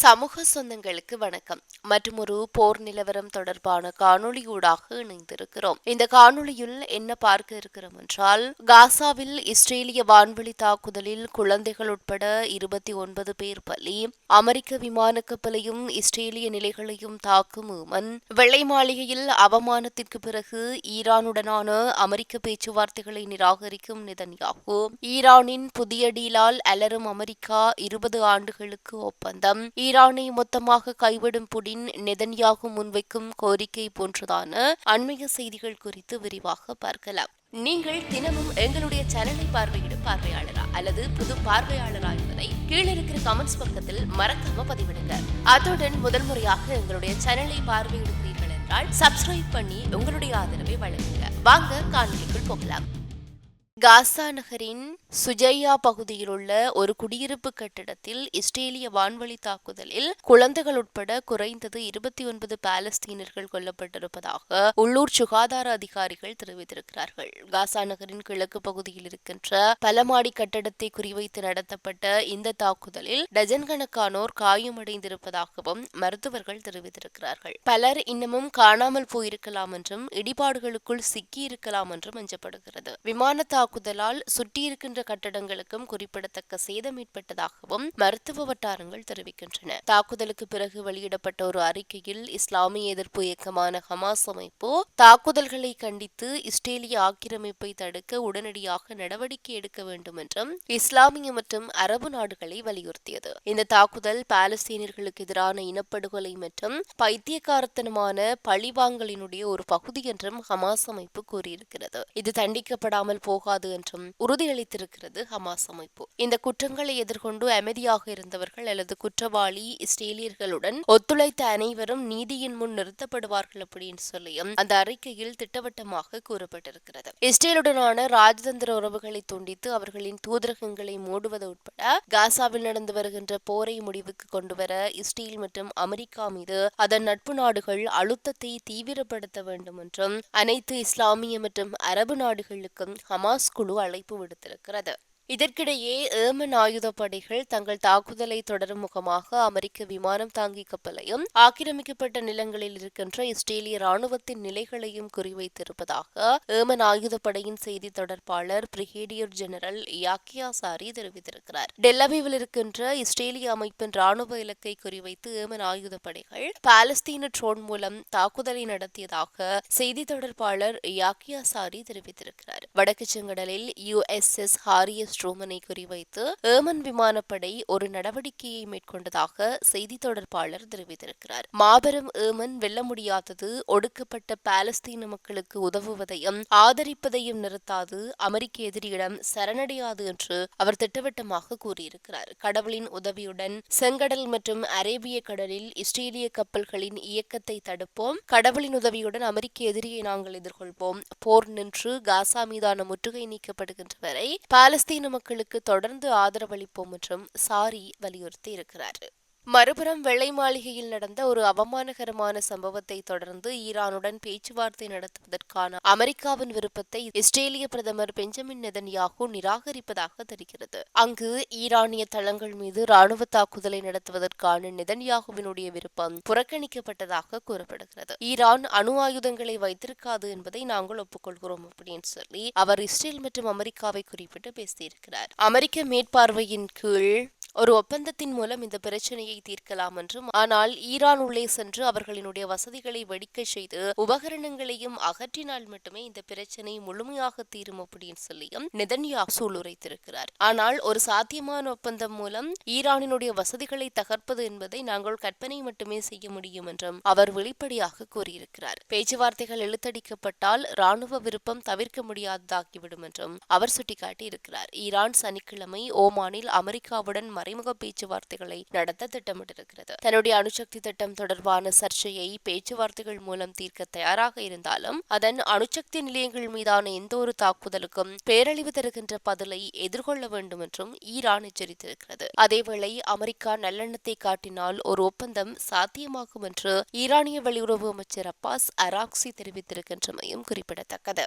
சமூக சொந்தங்களுக்கு வணக்கம். மற்றும் ஒரு போர் நிலவரம் தொடர்பான காணொளியூடாக இணைந்திருக்கிறோம். இந்த காணொளியில் என்ன பார்க்க இருக்கிறோம் என்றால் காசாவில் இஸ்ரேலிய வான்வெளி தாக்குதலில் குழந்தைகள் உட்பட இருபத்தி ஒன்பது பேர் பலி அமெரிக்க விமான கப்பலையும் இஸ்ரேலிய நிலைகளையும் தாக்கும் ஊமன் வெள்ளை மாளிகையில் அவமானத்திற்கு பிறகு ஈரானுடனான அமெரிக்க பேச்சுவார்த்தைகளை நிராகரிக்கும் நிதன்யாகு. ஈரானின் புதிய டீலால் அலரும் அமெரிக்கா இருபது ஆண்டுகளுக்கு ஒப்பந்தம். ஈரானை மொத்தமாக கைவிடும் புடின் நெதன்யாகு முன்வைக்கும் கோரிக்கை போன்றதான அண்மைய செய்திகள் குறித்து விரிவாக பார்க்கலாம். நீங்கள் தினமும் எங்களுடைய சேனலை பார்வையிடும் பார்வையாளரா அல்லது புது பார்வையாளரா என்பதை கீழே இருக்கிற கமெண்ட்ஸ் பக்கத்தில் மறக்காம பதிவிடுங்க. அத்துடன் முதல் முறையாக எங்களுடைய சேனலை பார்வையிடுகிறீர்கள் என்றால் சப்ஸ்கிரைப் பண்ணி உங்களுடைய ஆதரவை வழங்குங்க. வாங்க காணொலிக்குள் போகலாம். காசா நகரின் சுஜையா பகுதியில் உள்ள ஒரு குடியிருப்பு கட்டிடத்தில் இஸ்ரேலிய வான்வழி தாக்குதலில் குழந்தைகள் உட்பட குறைந்தது இருபத்தி ஒன்பது பாலஸ்தீனர்கள் கொல்லப்பட்டிருப்பதாக உள்ளூர் சுகாதார அதிகாரிகள் தெரிவித்திருக்கிறார்கள். காசா நகரின் கிழக்கு பகுதியில் இருக்கின்ற பலமாடி கட்டடத்தை குறிவைத்து நடத்தப்பட்ட இந்த தாக்குதலில் டஜன் கணக்கானோர் காயமடைந்திருப்பதாகவும் மருத்துவர்கள் தெரிவித்திருக்கிறார்கள். பலர் இன்னமும் காணாமல் போயிருக்கலாம் என்றும் இடிபாடுகளுக்குள் சிக்கியிருக்கலாம் என்றும் அஞ்சப்படுகிறது. விமான தாக்குதலால் சுற்றியிருக்கின்ற கட்டடங்களுக்கும் குறிப்பிடத்தக்க சேதம் ஏற்பட்டதாகவும் மருத்துவ வட்டாரங்கள் தெரிவிக்கின்றன. தாக்குதலுக்கு பிறகு வெளியிடப்பட்ட ஒரு அறிக்கையில் இஸ்லாமிய எதிர்ப்பு இயக்கமான ஹமாஸ் அமைப்பு தாக்குதல்களை கண்டித்து இஸ்ரேலிய ஆக்கிரமிப்பை தடுக்க உடனடியாக நடவடிக்கை எடுக்க வேண்டும் என்றும் இஸ்லாமிய மற்றும் அரபு நாடுகளை வலியுறுத்தியது. இந்த தாக்குதல் பாலஸ்தீனியர்களுக்கு எதிரான இனப்படுகொலை மற்றும் பைத்தியக்காரத்தனமான பழிவாங்கலினுடைய ஒரு பகுதி என்றும் ஹமாஸ் அமைப்பு கூறியிருக்கிறது. இது தண்டிக்கப்படாமல் போகாது என்றும் உறுதியளித்திருக்கிறது. ஹமாஸ் அமைப்பு. இந்த குற்றங்களை எதிர்கொண்டு அமைதியாக இருந்தவர்கள் அல்லது குற்றவாளி இஸ்ரேலியர்களுடன் ஒத்துழைத்த அனைவரும் நீதியின் முன் நிறுத்தப்படுவார்கள் அப்படின்னு சொல்லியும் அந்த அறிக்கையில் திட்டவட்டமாக கூறப்பட்டிருக்கிறது. இஸ்ரேலுடனான ராஜதந்திர உறவுகளை துண்டித்து அவர்களின் தூதரகங்களை மூடுவது உட்பட காசாவில் நடந்து வருகின்ற போரை முடிவுக்கு கொண்டுவர இஸ்ரேல் மற்றும் அமெரிக்கா மீது அதன் நட்பு நாடுகள் அழுத்தத்தை தீவிரப்படுத்த வேண்டும் என்றும் அனைத்து இஸ்லாமிய மற்றும் அரபு நாடுகளுக்கும் ஹமாஸ் குழு அழைப்பு விடுத்திருக்கிறது. brother இதற்கிடையே ஏமன் ஆயுதப்படைகள் தங்கள் தாக்குதலை தொடரும் முகமாக அமெரிக்க விமானம் தாங்கி கப்பலையும் ஆக்கிரமிக்கப்பட்ட நிலங்களில் இருக்கின்ற இஸ்ரேலிய ராணுவத்தின் நிலைகளையும் குறிவைத்திருப்பதாக ஏமன் ஆயுதப்படையின் செய்தி தொடர்பாளர் பிரிகேடியர் ஜெனரல் யாக்கியா சாரி தெரிவித்திருக்கிறார். டெல்லவிவில் இருக்கின்ற இஸ்ரேலிய அமைப்பின் ராணுவ இலக்கை குறிவைத்து ஏமன் ஆயுதப்படைகள் பாலஸ்தீன ட்ரோன் மூலம் தாக்குதலை நடத்தியதாக செய்தி தொடர்பாளர் யாக்கியா சாரி தெரிவித்திருக்கிறார். வடக்கு செங்கடலில் யுஎஸ்எஸ் ஹாரியஸ் ஸ்ட்ரோமனை குறிவைத்து ஏமன் விமானப்படை ஒரு நடவடிக்கையை மேற்கொண்டதாக செய்தி தொடர்பாளர் தெரிவித்திருக்கிறார். மாபெரும் ஏமன் வெல்ல முடியாதது ஒடுக்கப்பட்ட பாலஸ்தீன மக்களுக்கு உதவுவதையும் ஆதரிப்பதையும் நிறுத்தாது அமெரிக்க எதிரியிடம் சரணடையாது என்று அவர் திட்டவட்டமாக கூறியிருக்கிறார். கடவுளின் உதவியுடன் செங்கடல் மற்றும் அரேபிய கடலில் இஸ்ரேலிய கப்பல்களின் இயக்கத்தை தடுப்போம். கடவுளின் உதவியுடன் அமெரிக்க எதிரியை நாங்கள் எதிர்கொள்வோம். போர் நின்று காசா மீதான முற்றுகை நீக்கப்படுகின்ற வரை பாலஸ்தீன மக்களுக்கு தொடர்ந்து ஆதரவளிப்போம் என்றும் சாரி வலியுறுத்தி இருக்கிறார் மறுபுறம் வெள்ளை மாளிகையில் நடந்த ஒரு அவமானகரமான சம்பவத்தை தொடர்ந்து ஈரானுடன் பேச்சுவார்த்தை நடத்துவதற்கான அமெரிக்காவின் விருப்பத்தை இஸ்ரேலிய பிரதமர் பெஞ்சமின் நெதன்யாகு நிராகரிப்பதாக தெரிகிறது. அங்கு ஈரானிய தளங்கள் மீது ராணுவ தாக்குதலை நடத்துவதற்கான நெதன்யாகுவினுடைய விருப்பம் புறக்கணிக்கப்பட்டதாக கூறப்படுகிறது. ஈரான் அணு ஆயுதங்களை வைத்திருக்காது என்பதை நாங்கள் ஒப்புக்கொள்கிறோம் அப்படின்னு சொல்லி அவர் இஸ்ரேல் மற்றும் அமெரிக்காவை குறிப்பிட்டு பேசியிருக்கிறார். அமெரிக்க மேற்பார்வையின் கீழ் ஒரு ஒப்பந்தத்தின் மூலம் இந்த பிரச்சனையை தீர்க்கலாம் என்றும் ஆனால் ஈரான் உள்ளே சென்று அவர்களினுடைய வசதிகளை வெடிக்க செய்து உபகரணங்களையும் அகற்றினால் மட்டுமே இந்த பிரச்சனை முழுமையாக தீரும் அப்படின்னு சொல்லியும் நிதன்யா சூளுரைத்திருக்கிறார் ஆனால் ஒரு சாத்தியமான ஒப்பந்தம் மூலம் ஈரானினுடைய வசதிகளை தகர்ப்பது என்பதை நாங்கள் கற்பனை மட்டுமே செய்ய முடியும் என்றும் அவர் வெளிப்படையாக கூறியிருக்கிறார். பேச்சுவார்த்தைகள் இழுத்தடிக்கப்பட்டால் ராணுவ விருப்பம் தவிர்க்க முடியாததாகிவிடும் என்றும் அவர் சுட்டிக்காட்டி இருக்கிறார் ஈரான் சனிக்கிழமை ஓமானில் அமெரிக்காவுடன் மறைமுக பேச்சுவார்த்தைகளை நடத்த திட்டமிட்டிருக்கிறது. தன்னுடைய அணுசக்தி திட்டம் தொடர்பான சர்ச்சையை பேச்சுவார்த்தைகள் மூலம் தீர்க்க தயாராக இருந்தாலும் அதன் அணுசக்தி நிலையங்கள் மீதான எந்த ஒரு தாக்குதலுக்கும் பேரழிவு தருகின்ற பதிலை எதிர்கொள்ள வேண்டும் என்றும் ஈரான் எச்சரித்திருக்கிறது. அதேவேளை அமெரிக்கா நல்லெண்ணத்தை காட்டினால் ஒரு ஒப்பந்தம் சாத்தியமாகும் என்று ஈரானிய வெளியுறவு அமைச்சர் அப்பாஸ் அராக்சி தெரிவித்திருக்கின்றமையும் குறிப்பிடத்தக்கது.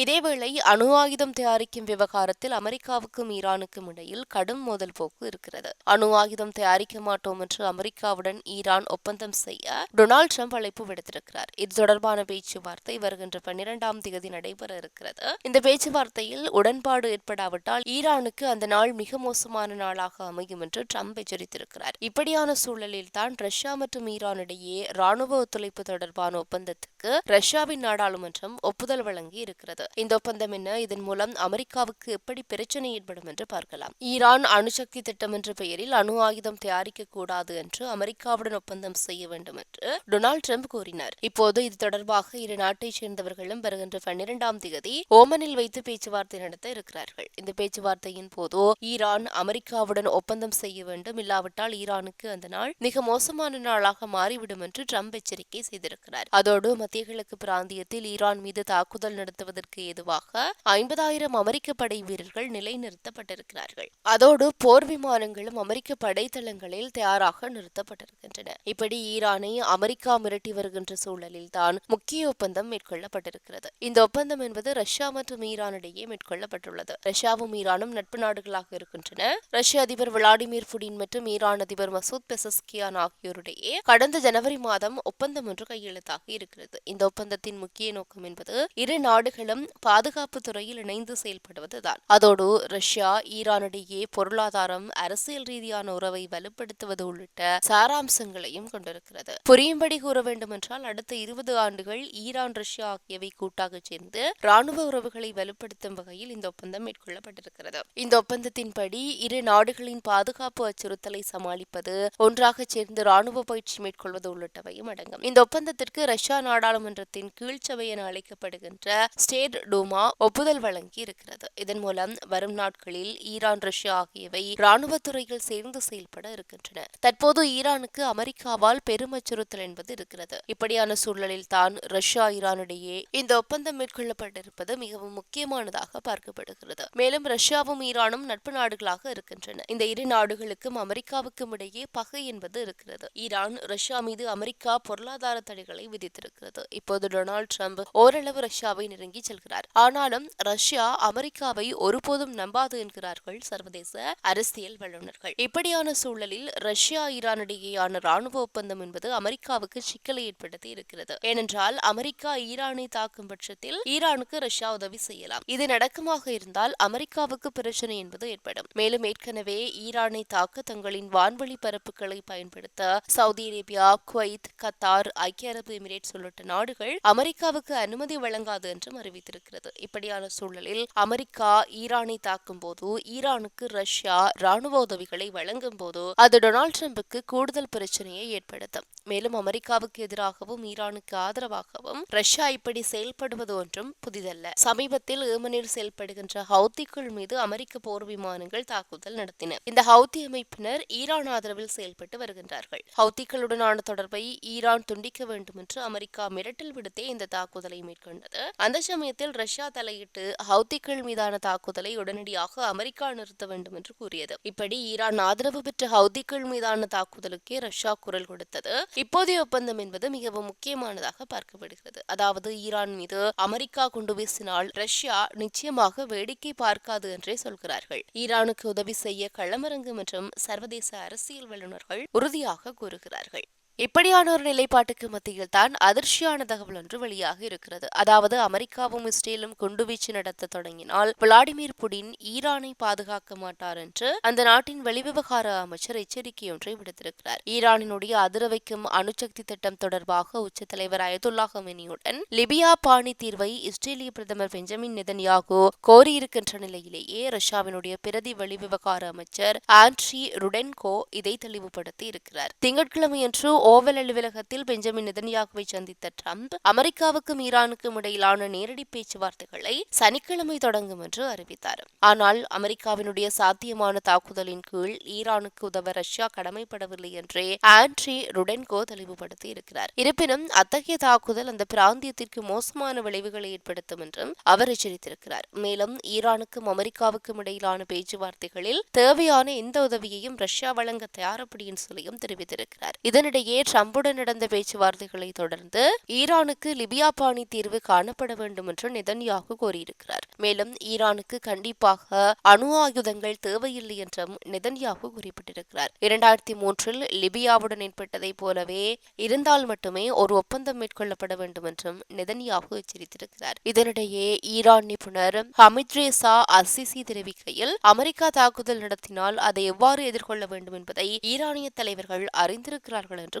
இதேவேளை அணு ஆயுதம் தயாரிக்கும் விவகாரத்தில் அமெரிக்காவுக்கும் ஈரானுக்கும் இடையில் கடும் மோதல் போக்கு இருக்கிறது. அணு ஆயுதம் தயாரிக்க மாட்டோம் என்று அமெரிக்காவுடன் ஈரான் ஒப்பந்தம் செய்ய டொனால்டு ட்ரம்ப் அழைப்பு விடுத்திருக்கிறார். இது தொடர்பான பேச்சுவார்த்தை வருகின்ற பன்னிரண்டாம் தேதி நடைபெற இருக்கிறது. இந்த பேச்சுவார்த்தையில் உடன்பாடு ஏற்படாவிட்டால் ஈரானுக்கு அந்த நாள் மிக மோசமான நாளாக அமையும் என்று ட்ரம்ப் எச்சரித்திருக்கிறார். இப்படியான சூழலில் தான் ரஷ்யா மற்றும் ஈரான் இடையே ராணுவ ஒத்துழைப்பு தொடர்பான ஒப்பந்தத்துக்கு ரஷ்யாவின் நாடாளுமன்றம் ஒப்புதல் வழங்கி இருக்கிறது. இந்த ஒப்பந்தம் என்ன? இதன் மூலம் அமெரிக்காவுக்கு எப்படி பிரச்சனை ஏற்படும் என்று பார்க்கலாம். ஈரான் அணுசக்தி திட்டம் என்ற பெயரில் அணு ஆயுதம் தயாரிக்க கூடாது என்று அமெரிக்காவுடன் ஒப்பந்தம் செய்ய வேண்டும் என்று டொனால்டு ட்ரம்ப் கூறினார். இப்போது இது தொடர்பாக இரு நாட்டைச் சேர்ந்தவர்களும் வருகின்ற பன்னிரண்டாம் தேதி ஓமனில் வைத்து பேச்சுவார்த்தை நடத்த இருக்கிறார்கள். இந்த பேச்சுவார்த்தையின் போது ஈரான் அமெரிக்காவுடன் ஒப்பந்தம் செய்ய வேண்டும். இல்லாவிட்டால் ஈரானுக்கு அந்த நாள் மிக மோசமான நாளாக மாறிவிடும் என்று ட்ரம்ப் எச்சரிக்கை செய்திருக்கிறார். அதோடு மத்திய கிழக்கு பிராந்தியத்தில் ஈரான் மீது தாக்குதல் நடத்துவதற்கு ஏதுவாக ஐம்பதாயிரம் அமெரிக்க படை வீரர்கள் நிலைநிறுத்தப்பட்டிருக்கிறார்கள். அதோடு போர் விமானங்களும் அமெரிக்க படைத்தளங்களில் தயாராக நிறுத்தப்பட்டிருக்கின்றன. இப்படி ஈரானை அமெரிக்கா மிரட்டி வருகின்ற சூழலில் தான் முக்கிய ஒப்பந்தம் மேற்கொள்ளப்பட்டிருக்கிறது. இந்த ஒப்பந்தம் என்பது ரஷ்யா மற்றும் ஈரானிடையே மேற்கொள்ளப்பட்டுள்ளது. ரஷ்யாவும் ஈரானும் நட்பு நாடுகளாக இருக்கின்றன. ரஷ்ய அதிபர் விளாடிமிர் புடின் மற்றும் ஈரான் அதிபர் மசூத் பெசஸ்கியான் ஆகியோரிடையே கடந்த ஜனவரி மாதம் ஒப்பந்தம் ஒன்று கையெழுத்தாக இருக்கிறது. இந்த ஒப்பந்தத்தின் முக்கிய நோக்கம் என்பது இரு நாடுகளும் பாதுகாப்பு துறையில் இணைந்து செயல்படுவதுதான். அதோடு ரஷ்யா ஈரானிடையே பொருளாதாரம் அரசியல் ரீதியான உறவை வலுப்படுத்துவது உள்ளிட்ட சாராம்சங்களையும் கொண்டிருக்கிறது. புரியும்படி கூற வேண்டுமென்றால் அடுத்த இருபது ஆண்டுகள் ஈரான் ரஷ்யா ஆகியவை கூட்டாக சேர்ந்து ராணுவ உறவுகளை வலுப்படுத்தும் வகையில் இந்த ஒப்பந்தம் மேற்கொள்ளப்பட்டிருக்கிறது. இந்த ஒப்பந்தத்தின்படி இரு நாடுகளின் பாதுகாப்பு அச்சுறுத்தலை சமாளிப்பது ஒன்றாக சேர்ந்து ராணுவ பயிற்சி மேற்கொள்வது உள்ளிட்டவையும் அடங்கும். இந்த ஒப்பந்தத்திற்கு ரஷ்யா நாடாளுமன்றத்தின் கீழ்ச்சபை என அழைக்கப்படுகின்ற ஸ்டேட் டூமா ஒப்புதல் வழங்கி இருக்கிறது இதன் மூலம் வரும் நாட்களில் ஈரான் ரஷ்யா ஆகியவை ராணுவத்துறையில் சேர்ந்து செயல்பட இருக்கின்றன. தற்போது ஈரானுக்கு அமெரிக்காவால் பெரும் அச்சுறுத்தல் என்பது இருக்கிறது. இப்படியான சூழலில் தான் ரஷ்யா ஈரானிடையே இந்த ஒப்பந்தம் மேற்கொள்ளப்பட்டிருப்பது மிகவும் முக்கியமானதாக பார்க்கப்படுகிறது. மேலும் ரஷ்யாவும் ஈரானும் நட்பு நாடுகளாக இருக்கின்றன. இந்த இரு நாடுகளுக்கும் அமெரிக்காவுக்கும் இடையே பகை என்பது இருக்கிறது. ஈரான் ரஷ்யா மீது அமெரிக்கா பொருளாதார தடைகளை விதித்திருக்கிறது. இப்போது டொனால்டு ட்ரம்ப் ஓரளவு ரஷ்யாவை நெருங்கி செல்கிறார். ஆனாலும் ரஷ்யா அமெரிக்காவை ஒருபோதும் நம்பாது என்கிறார்கள் சர்வதேச அரசியல் வல்லுநர்கள். இப்படியான சூழலில் ரஷ்யா ஈரானிடையேயான ராணுவ ஒப்பந்தம் என்பது அமெரிக்காவுக்கு சிக்கலை ஏற்படுத்தி இருக்கிறது. ஏனென்றால் அமெரிக்கா ஈரானை தாக்கும் பட்சத்தில் ஈரானுக்கு ரஷ்யா உதவி செய்யலாம். இது நடக்கமாக இருந்தால் அமெரிக்காவுக்கு பிரச்சனை என்பது ஏற்படும். மேலும் ஏற்கனவே ஈரானை தாக்க தங்களின் வான்வழி பரப்புகளை பயன்படுத்த சவுதி அரேபியா குவைத் கத்தார் ஐக்கிய அரபு எமிரேட்ஸ் உள்ளிட்ட நாடுகள் அமெரிக்காவுக்கு அனுமதி வழங்காது என்றும் அறிவித்திருக்கிறது இப்படியான சூழலில் அமெரிக்கா ஈரானை தாக்கும் போது ஈரானுக்கு ரஷ்யா ராணுவ உதவிகளை வழங்கும் போது அது டொனால்டு டிரம்புக்கு கூடுதல் பிரச்சனையை ஏற்படுத்தும். மேலும் அமெரிக்காவுக்கு எதிராகவும் ஈரானுக்கு ஆதரவாகவும் ரஷ்யா இப்படி செயல்படுவது ஒன்றும் புதிதல்ல. சமீபத்தில் ஏமனில் செயல்படுகின்ற ஹவுத்திகள் மீது அமெரிக்க போர் விமானங்கள் தாக்குதல் நடத்தின. இந்த ஹவுத்தி அமைப்பினர் ஈரான் ஆதரவில் செயல்பட்டு வருகின்றார்கள். ஹவுத்திகளுடனான தொடர்பை ஈரான் துண்டிக்க வேண்டும் என்று அமெரிக்கா மிரட்டல் விடுத்தே இந்த தாக்குதலை மேற்கொண்டது. அந்த சமயத்தில் ரஷ்யா தலையிட்டு ஹவுத்திகள் மீதான தாக்குதலை உடனடியாக அமெரிக்கா நிறுத்த வேண்டும் என்று கூறியது. இப்படி ஈரான் ஆதரவு பெற்ற ஹவுதிகள் மீதான தாக்குதலுக்கே ரஷ்யா குரல் கொடுத்தது. இப்போதைய ஒப்பந்தம் என்பது மிகவும் முக்கியமானதாக பார்க்கப்படுகிறது. அதாவது ஈரான் மீது அமெரிக்கா குண்டு வீசினால் ரஷ்யா நிச்சயமாக வேடிக்கை பார்க்காது என்றே சொல்கிறார்கள். ஈரானுக்கு உதவி செய்ய களமரங்கு மற்றும் சர்வதேச அரசியல் வல்லுநர்கள் உறுதியாக கூறுகிறார்கள். இப்படியான ஒரு நிலைப்பாட்டுக்கு மத்தியில் தான் அதிர்ச்சியான தகவல் ஒன்று வெளியாக இருக்கிறது. அதாவது அமெரிக்காவும் இஸ்ரேலும் குண்டுவீச்சு நடத்த தொடங்கினால் விளாடிமிர் புடின் ஈரானை பாதுகாக்க மாட்டார் என்று அந்த நாட்டின் வெளிவிவகார அமைச்சர் எச்சரிக்கை ஒன்றை விடுத்திருக்கிறார். ஈரானினுடைய அதிர வைக்கும் அணுசக்தி திட்டம் தொடர்பாக உச்ச தலைவர் அயதுல்லா ஹமெனியுடன் லிபியா பாணி தீர்வை இஸ்ரேலிய பிரதமர் பெஞ்சமின் நிதன்யாகு கோரியிருக்கின்ற நிலையிலேயே ரஷ்யாவினுடைய பிரதி வெளிவிவகார அமைச்சர் ஆண்ட்ரி ருடென்கோ இதை தெளிவுபடுத்தி இருக்கிறார் திங்கட்கிழமையன்று ஓவல் அலுவலகத்தில் பெஞ்சமின் நிதன்யாகுவை சந்தித்த ட்ரம்ப் அமெரிக்காவுக்கும் ஈரானுக்கும் இடையிலான நேரடி பேச்சுவார்த்தைகளை சனிக்கிழமை தொடங்கும் என்று அறிவித்தார். ஆனால் அமெரிக்காவினுடைய சாத்தியமான தாக்குதலின் கீழ் ஈரானுக்கு உதவ ரஷ்யா கடமைப்படவில்லை என்றே ஆண்ட்ரி ருடென்கோ தெளிவுபடுத்தி இருக்கிறார். இருப்பினும் அத்தகைய தாக்குதல் அந்த பிராந்தியத்திற்கு மோசமான விளைவுகளை ஏற்படுத்தும் என்றும் அவர் எச்சரித்திருக்கிறார். மேலும் ஈரானுக்கும் அமெரிக்காவுக்கும் இடையிலான பேச்சுவார்த்தைகளில் தேவையான எந்த உதவியையும் ரஷ்யா வழங்க தயாரப்படியின் சொல்லியும் தெரிவித்திருக்கிறார். இதனிடையே இடையே ட்ரம்புடன் நடந்த பேச்சுவார்த்தைகளை தொடர்ந்து ஈரானுக்கு லிபியா பாணி தீர்வு காணப்பட வேண்டும் என்று நெதன்யாகு கூறியிருக்கிறார். மேலும் ஈரானுக்கு கண்டிப்பாக அணு ஆயுதங்கள் தேவையில்லை என்றும் நெதன்யாகு குறிப்பிட்டிருக்கிறார். இரண்டாயிரத்தி மூன்றில் லிபியாவுடன் ஏற்பட்டதைப் போலவே இருந்தால் மட்டுமே ஒரு ஒப்பந்தம் மேற்கொள்ளப்பட வேண்டும் என்றும் நெதன்யாகு எச்சரித்திருக்கிறார். இதனிடையே ஈரான் நிபுணர் ஹமித் ரேசா அசிசி தெரிவிக்கையில் அமெரிக்கா தாக்குதல் நடத்தினால் அதை எவ்வாறு எதிர்கொள்ள வேண்டும் என்பதை ஈரானிய தலைவர்கள் அறிந்திருக்கிறார்கள் என்று